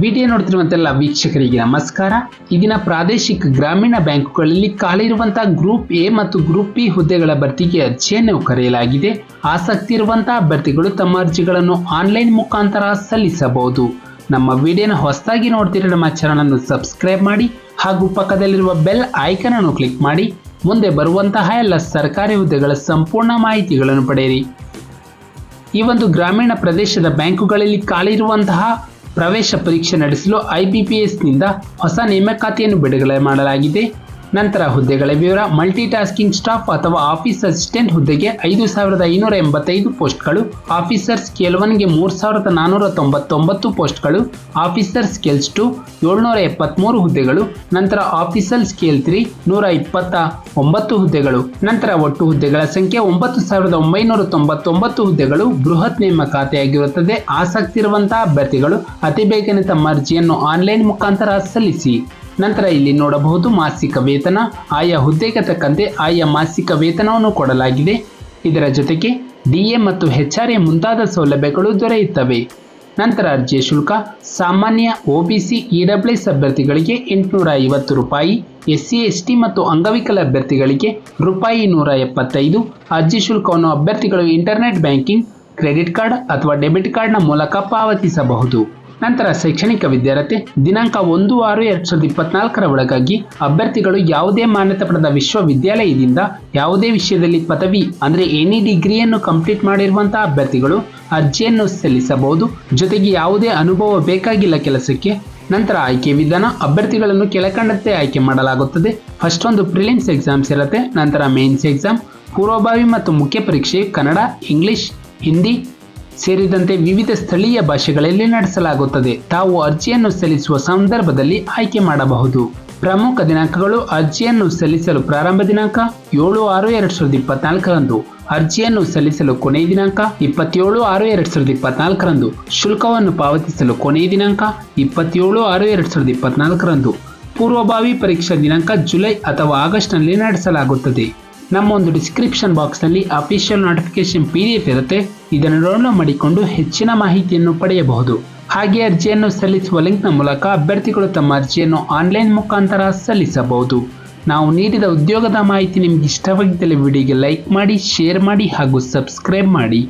Video ನೋಡ್ತಿರುವಂತೆಲ್ಲ ವೀಕ್ಷಕರಿಗೆ ನಮಸ್ಕಾರ. ಇದಿನ ಪ್ರಾದೇಶಿಕ ಗ್ರಾಮೀಣ ಬ್ಯಾಂಕುಗಳಲ್ಲಿ ಖಾಲಿ ಇರುವಂತಹ ಗ್ರೂಪ್ ಎ ಮತ್ತು ಗ್ರೂಪ್ ಬಿ ಹುದ್ದೆಗಳ ಭರ್ತಿಗೆ ಅರ್ಜಿಯನ್ನು ಕರೆಯಲಾಗಿದೆ. ಆಸಕ್ತಿ ಇರುವಂತಹ ಅಭ್ಯರ್ಥಿಗಳು ತಮ್ಮ ಅರ್ಜಿಗಳನ್ನು ಆನ್ಲೈನ್ ಮುಖಾಂತರ ಸಲ್ಲಿಸಬಹುದು. ನಮ್ಮ ವಿಡಿಯೋನ ಹೊಸದಾಗಿ ನೋಡ್ತಿರೋ ನಮ್ಮ ಚಾನಲ್ ಅನ್ನು ಸಬ್ಸ್ಕ್ರೈಬ್ ಮಾಡಿ ಹಾಗೂ ಪಕ್ಕದಲ್ಲಿರುವ ಬೆಲ್ ಐಕನ್ ಅನ್ನು ಕ್ಲಿಕ್ ಮಾಡಿ. ಮುಂದೆ ಬರುವಂತಹ ಎಲ್ಲ ಸರ್ಕಾರಿ ಹುದ್ದೆಗಳ ಸಂಪೂರ್ಣ ಮಾಹಿತಿಗಳನ್ನು ಪಡೆಯಿರಿ. ಈ ಒಂದು ಗ್ರಾಮೀಣ ಪ್ರದೇಶದ ಬ್ಯಾಂಕುಗಳಲ್ಲಿ ಖಾಲಿ ಇರುವಂತಹ ಪ್ರವೇಶ ಪರೀಕ್ಷೆ ನಡೆಸಲು ಐಬಿಪಿಎಸ್ನಿಂದ ಹೊಸ ನೇಮಕಾತಿಯನ್ನು ಬಿಡುಗಡೆ ಮಾಡಲಾಗಿದೆ. ನಂತರ ಹುದ್ದೆಗಳ ವಿವರ ಮಲ್ಟಿ ಟಾಸ್ಕಿಂಗ್ ಸ್ಟಾಫ್ ಅಥವಾ ಆಫೀಸ್ ಅಸಿಸ್ಟೆಂಟ್ ಹುದ್ದೆಗೆ ಐದು ಸಾವಿರದ ಐನೂರ ಎಂಬತ್ತೈದು ಪೋಸ್ಟ್ಗಳು ಆಫೀಸರ್ ಸ್ಕೇಲ್ ಒನ್ಗೆ ಮೂರು ಸಾವಿರದ ನಾನ್ನೂರ ತೊಂಬತ್ತೊಂಬತ್ತು ಪೋಸ್ಟ್ಗಳು ಆಫೀಸರ್ ಸ್ಕೇಲ್ಸ್ ಟು ಏಳ್ನೂರ ಎಪ್ಪತ್ತ್ಮೂರು ಹುದ್ದೆಗಳು, ನಂತರ ಆಫೀಸರ್ ಸ್ಕೇಲ್ ತ್ರೀ ನೂರ ಇಪ್ಪತ್ತ ಒಂಬತ್ತು ಹುದ್ದೆಗಳು. ನಂತರ ಒಟ್ಟು ಹುದ್ದೆಗಳ ಸಂಖ್ಯೆ ಒಂಬತ್ತು ಸಾವಿರದ ಒಂಬೈನೂರ ತೊಂಬತ್ತೊಂಬತ್ತು ಹುದ್ದೆಗಳು. ಬೃಹತ್ ನೇಮಕಾತಿಯಾಗಿರುತ್ತದೆ ಆಸಕ್ತಿ ಇರುವಂತಹ ಅಭ್ಯರ್ಥಿಗಳು ಅತಿ ಬೇಗನೆ ತಮ್ಮ ಅರ್ಜಿಯನ್ನು ಆನ್ಲೈನ್ ಮುಖಾಂತರ ಸಲ್ಲಿಸಿ. ನಂತರ ಇಲ್ಲಿ ನೋಡಬಹುದು ಮಾಸಿಕ ವೇತನ. ಆಯಾ ಹುದ್ದೆಗೆ ತಕ್ಕಂತೆ ಆಯಾ ಮಾಸಿಕ ವೇತನವನ್ನು ಕೊಡಲಾಗಿದೆ. ಇದರ ಜೊತೆಗೆ ಡಿಎ ಮತ್ತು ಹೆಚ್ಆರ್ಎ ಮುಂತಾದ ಸೌಲಭ್ಯಗಳು ದೊರೆಯುತ್ತವೆ. ನಂತರ ಅರ್ಜಿಯ ಶುಲ್ಕ, ಸಾಮಾನ್ಯ ಒಬಿಸಿ ಇಡಬ್ಲ್ಯೂಎಸ್ ಅಭ್ಯರ್ಥಿಗಳಿಗೆ ಎಂಟುನೂರ ಐವತ್ತು ರೂಪಾಯಿ ಎಸ್ ಸಿ ಎಸ್ ಟಿ ಮತ್ತು ಅಂಗವಿಕಲ ಅಭ್ಯರ್ಥಿಗಳಿಗೆ ರೂಪಾಯಿ ನೂರ ಎಪ್ಪತ್ತೈದು ಅರ್ಜಿ ಶುಲ್ಕವನ್ನು ಅಭ್ಯರ್ಥಿಗಳು ಇಂಟರ್ನೆಟ್ ಬ್ಯಾಂಕಿಂಗ್, ಕ್ರೆಡಿಟ್ ಕಾರ್ಡ್ ಅಥವಾ ಡೆಬಿಟ್ ಕಾರ್ಡ್ನ ಮೂಲಕ ಪಾವತಿಸಬಹುದು. ನಂತರ ಶೈಕ್ಷಣಿಕ ವಿದ್ಯಾರ್ಥಿ, ದಿನಾಂಕ ಒಂದು ಆರು ಎರಡ್ ಸಾವಿರದ ಇಪ್ಪತ್ನಾಲ್ಕರ ಒಳಗಾಗಿ ಅಭ್ಯರ್ಥಿಗಳು ಯಾವುದೇ ಮಾನ್ಯತೆ ಪಡೆದ ವಿಶ್ವವಿದ್ಯಾಲಯದಿಂದ ಯಾವುದೇ ವಿಷಯದಲ್ಲಿ ಪದವಿ ಅಂದರೆ ಎನಿ ಡಿಗ್ರಿಯನ್ನು ಕಂಪ್ಲೀಟ್ ಮಾಡಿರುವಂತಹ ಅಭ್ಯರ್ಥಿಗಳು ಅರ್ಜಿಯನ್ನು ಸಲ್ಲಿಸಬಹುದು. ಜೊತೆಗೆ ಯಾವುದೇ ಅನುಭವ ಬೇಕಾಗಿಲ್ಲ ಕೆಲಸಕ್ಕೆ, ನಂತರ ಆಯ್ಕೆ ವಿಧಾನ, ಅಭ್ಯರ್ಥಿಗಳನ್ನು ಕೆಳಕಂಡಂತೆ ಆಯ್ಕೆ ಮಾಡಲಾಗುತ್ತದೆ. ಫಸ್ಟ್ ಒಂದು ಪ್ರಿಲಿಮ್ಸ್ ಎಕ್ಸಾಮ್ಸ್ ಇರುತ್ತೆ, ನಂತರ ಮೇನ್ಸ್ ಎಕ್ಸಾಮ್ ಪೂರ್ವಭಾವಿ ಮತ್ತು ಮುಖ್ಯ ಪರೀಕ್ಷೆ ಕನ್ನಡ ಇಂಗ್ಲಿಷ್ ಹಿಂದಿ ಸೇರಿದಂತೆ ವಿವಿಧ ಸ್ಥಳೀಯ ಭಾಷೆಗಳಲ್ಲಿ ನಡೆಸಲಾಗುತ್ತದೆ. ತಾವು ಅರ್ಜಿಯನ್ನು ಸಲ್ಲಿಸುವ ಸಂದರ್ಭದಲ್ಲಿ ಆಯ್ಕೆ ಮಾಡಬಹುದು. ಪ್ರಮುಖ ದಿನಾಂಕಗಳು ಅರ್ಜಿಯನ್ನು ಸಲ್ಲಿಸಲು ಪ್ರಾರಂಭ ದಿನಾಂಕ ಏಳು ಆರು ಎರಡು ಸಾವಿರದ ಇಪ್ಪತ್ನಾಲ್ಕರಂದು, ಅರ್ಜಿಯನ್ನು ಸಲ್ಲಿಸಲು ಕೊನೆಯ ದಿನಾಂಕ ಇಪ್ಪತ್ತೇಳು ಆರು ಎರಡು ಸಾವಿರದ ಇಪ್ಪತ್ನಾಲ್ಕರಂದು, ಶುಲ್ಕವನ್ನು ಪಾವತಿಸಲು ಕೊನೆಯ ದಿನಾಂಕ ಇಪ್ಪತ್ತೇಳು ಆರು ಎರಡು ಸಾವಿರದ ಇಪ್ಪತ್ನಾಲ್ಕರಂದು. ಪೂರ್ವಭಾವಿ ಪರೀಕ್ಷಾ ದಿನಾಂಕ ಜುಲೈ ಅಥವಾ ಆಗಸ್ಟ್ನಲ್ಲಿ ನಡೆಸಲಾಗುತ್ತದೆ. ನಮ್ಮ ಒಂದು ಡಿಸ್ಕ್ರಿಪ್ಷನ್ ಬಾಕ್ಸ್ನಲ್ಲಿ official notification P D F ಇರುತ್ತೆ. ಇದನ್ನು ಡೌನ್ಲೋಡ್ ಮಾಡಿಕೊಂಡು ಹೆಚ್ಚಿನ ಮಾಹಿತಿಯನ್ನು ಪಡೆಯಬಹುದು. ಹಾಗೆ ಅರ್ಜಿಯನ್ನು ಸಲ್ಲಿಸುವ ಲಿಂಕ್ನ ಮೂಲಕ ಅಭ್ಯರ್ಥಿಗಳು ತಮ್ಮ ಅರ್ಜಿಯನ್ನು ಆನ್ಲೈನ್ ಮುಖಾಂತರ ಸಲ್ಲಿಸಬಹುದು. ನಾವು ನೀಡಿದ ಉದ್ಯೋಗದ ಮಾಹಿತಿ ನಿಮಗೆ ಇಷ್ಟವಾಗಿದ್ದಲ್ಲಿ ವಿಡಿಯೋಗೆ ಲೈಕ್ ಮಾಡಿ ಶೇರ್ ಮಾಡಿ ಹಾಗೂ ಸಬ್ಸ್ಕ್ರೈಬ್ ಮಾಡಿ.